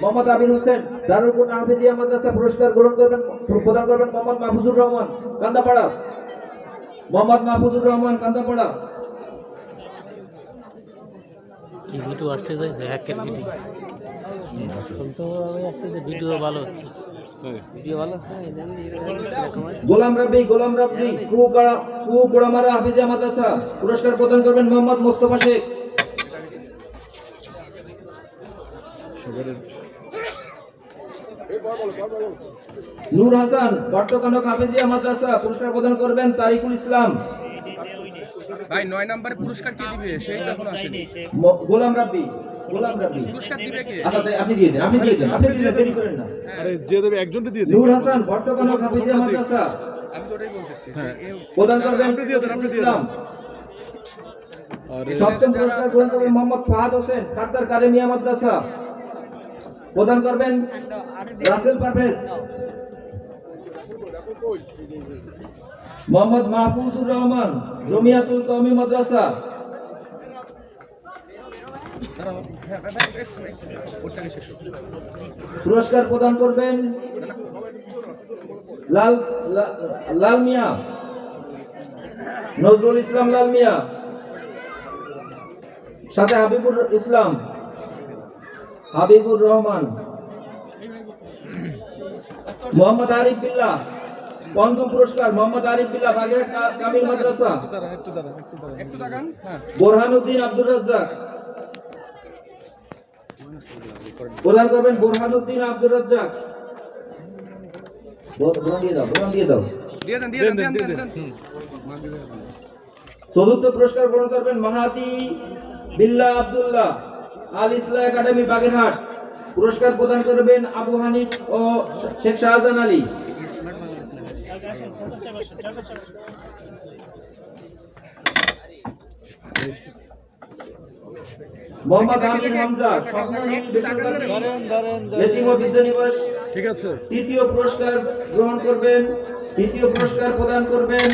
মোহাম্মদ আবির হোসেন দারুল কুন হাফিজিয়া মাদ্রাসা পুরস্কার গ্রহণ করবেন প্রদান করবেন মোহাম্মদ মাহফুজুর রহমান কান্দাপাড়া। মোহাম্মদ মাহফুজুর রহমান কান্দাপাড়া। কি ভিডিও আসতে চাইছে? হ্যাকের ভিডিও। শুনতেভাবে আসছে যে ভিডিও ভালো হচ্ছে। ভিডিও ভালো আছে গোলাম রাব্বি গোলাম রাব্বি কুকড়া কুকড়ামারা হাফিজিয়া মাদ্রাসা পুরস্কার প্রদান করবেন মোহাম্মদ মোস্তফা শেখ। নূর হাসান বট্টকানক হাফিজিয়া মাদ্রাসা পুরস্কার প্রদান করবেন তারিকুল ইসলাম। ভাই নয় নম্বরে পুরস্কার কে দিবে? সেই তো এখনও আসেনি। গোলাম রাব্বি গোলাম রাব্বি। পুরস্কার দিবে কে? আচ্ছা আপনি দিয়ে দেন আপনি দিয়ে দেন আপনি দিয়ে দেন করেন না। আরে যে দেবে একজনকে দিয়ে দিন। নূর হাসান বট্টকানক হাফিজিয়া মাদ্রাসা। আমি তো ওটাই বলতেছি। প্রদান করবেন আপনি দিয়ে দেন, আপনি দিয়ে দেন। সপ্তম পুরস্কার গ্রহণ করবেন মোহাম্মদ ফাহাদ হোসেন খাদ্দার কাদেমিয়া মাদ্রাসা। প্রদান করবেন রাসেল পারভেজ। মোহাম্মদ মাহফুজুর রহমান, জমিয়াতুল কওমি মাদ্রাসা। পুরস্কার প্রদান করবেন লাল লাল মিয়া। নজরুল ইসলাম লাল মিয়া। সাথে হাবিবুর ইসলাম। হাবিবুর রহমান মোহাম্মদ আরিফ বিল্লাহ পঞ্চম পুরস্কার মোহাম্মদ আরিফ বিল্লাহ বাগেরহাট কামিল মাদ্রাসা। তাকান হ্যাঁ। বোরহানুদ্দিন আব্দুর রাজ্জাক। প্রদান করবেন বোরহানুদ্দিন আব্দুর রাজ্জাক। চতুর্থ পুরস্কার গ্রহণ করবেন মাহাতি বিল্লা আব্দুল্লাহ। আল ইসলাম একাডেমি বাগেরহাট। পুরস্কার প্রদান করবেন আবু হানিফ ও শেখ শাহজাহান আলী। মোহাম্মদ আমির হামজা ঠিক আছে। তৃতীয় পুরস্কার গ্রহণ করবেন তৃতীয় পুরস্কার প্রদান করবেন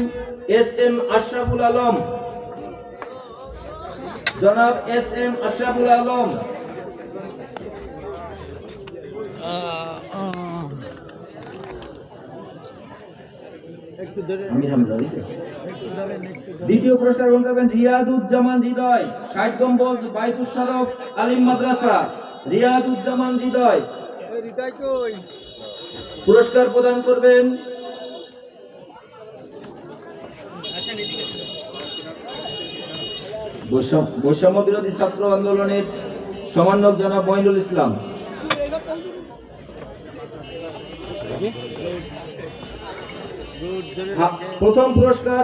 এস এম আশরাফুল আলম। জনাব এস এম আশরাফুল আলম। দ্বিতীয় পুরস্কার গ্রহণ করবেন রিয়াদুজ্জামান হৃদয় ষাট গম্বজ বাইতুল সরফ আলিম মাদ্রাসা। রিয়াদুজ্জামান হৃদয়। পুরস্কার প্রদান করবেন বৈষম্য বিরোধী ছাত্র আন্দোলনের সমন্বয়ক জনাব মঈনুল ইসলাম। প্রথম পুরস্কার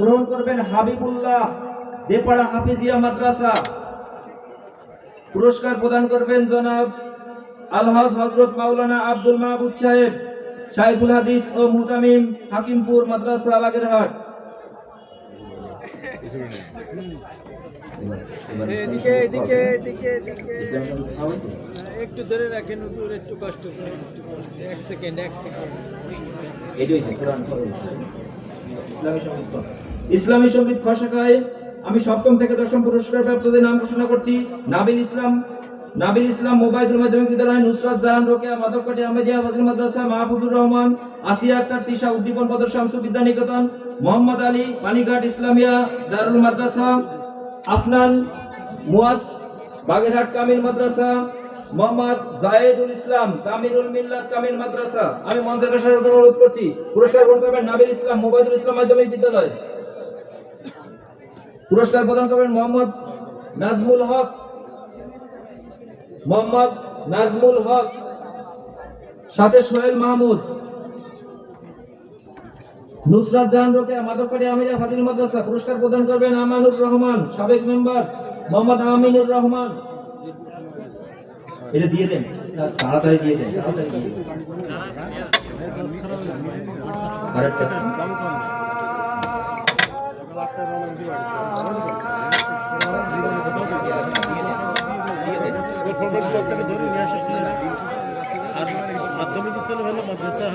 গ্রহণ করবেন হাবিবুল্লাহ দেপাড়া হাফিজিয়া মাদ্রাসা। পুরস্কার প্রদান করবেন জনাব আলহাজ হজরত মাওলানা আব্দুল মাহবুব সাহেব, শাইখুল হাদিস ও মুতামিম হাকিমপুর মাদ্রাসা বাগেরহাট। একটু ধরে রাখেন, হুজুর, একটু কষ্ট করে, একটু এক সেকেন্ড এক সেকেন্ড। ইসলামী সংগীত খসাকায় আমি সপ্তম থেকে দশম পুরস্কার প্রাপ্তদের নাম ঘোষণা করছি। নাবিল ইসলাম নাবিল ইসলাম মোবাইদুল মাধ্যমিক বিদ্যালয় নুসরাত জাহান রোকেয়া মাধবকাটি আহমেদিয়া ফাজিল মাদ্রাসা মাহফুজুর রহমান, আসিয়া আক্তার তিশা উদ্দীপন বদর শামসু বিদ্যা নিকেতন মোহাম্মদ আলী পানিঘাট ইসলামিয়া দারুল মাদ্রাসা আফনান মুয়াস বাগেরহাট কামিল মাদ্রাসা, মোহাম্মদ জায়েদুল ইসলাম কামিরুল মিল্লাত কামিল মাদ্রাসা। আমি মঞ্চের কাছে অনুরোধ করছি, পুরস্কার গ্রহণ করবেন নাবিল ইসলাম, মোবাইদুল ইসলাম মাধ্যমিক বিদ্যালয়। পুরস্কার প্রদান করবেন মোহাম্মদ নাজমুল হক, মোহাম্মদ নাজমুল হক, সাথে সোহেল মাহমুদ। নুসরাত জাহান রোকেয়া মাধবকাটি আমিরা ফাজিল মাদ্রাসা পুরস্কার প্রদান করবেন আমানুর রহমান, সাবেক মেম্বার মোহাম্মদ আমিনুর রহমান। এটা দিয়ে দেন, তাড়াতাড়ি দিয়ে দেন, তাড়াতাড়ি দিয়ে দেন। আর মাধ্যমিক ছেলে হলো মাদ্রাসা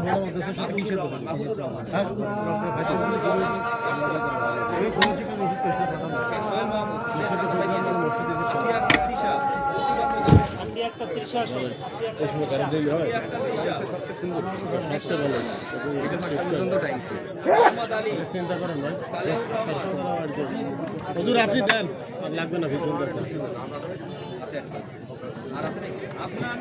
ভালো মাদ্রাসা হ্যাঁ? হয়? আপনি দেন। লাগবে না ভীষণ আপনার